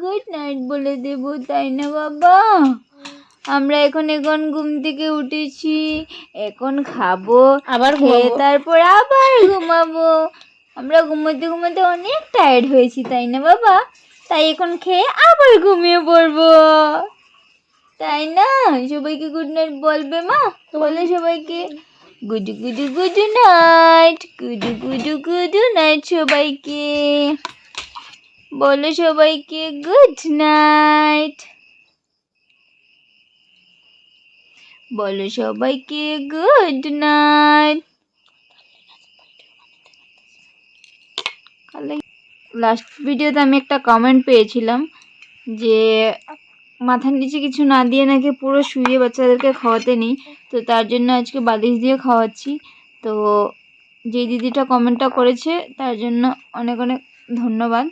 Good night বলে দেব তাই না বাবা? আমরা এখন এখন ঘুম থেকে উঠেছি এখন খাব আবার খেয়ে তারপর আবার ঘুমাবো। আমরা ঘুমোতে ঘুমোতে অনেক টায়ার্ড হয়েছি তাই না বাবা? তাই এখন খেয়ে আবার ঘুমিয়ে পড়ব। তাই না? সবাইকে গুড নাইট বলবে মা? বলে সবাইকে। গুডু গুডু গুডু নাইট গুডু গুডু গুডু নাইট সবাইকে। বলো সবাইকে গুড নাইট বলো সবাইকে গুড নাইট লাস্ট ভিডিওতে আমি একটা কমেন্ট পেয়েছিলাম যে, মাথার নিচে কিছু না দিয়ে নাকি পুরো শুয়ে বাচ্চাদেরকে খাওয়াতে নেই, তো তার জন্য আজকে বালিশ দিয়ে খাওয়াচ্ছি। তো যে দিদিটা কমেন্টটা করেছে, তার জন্য অনেক অনেক ধন্যবাদ।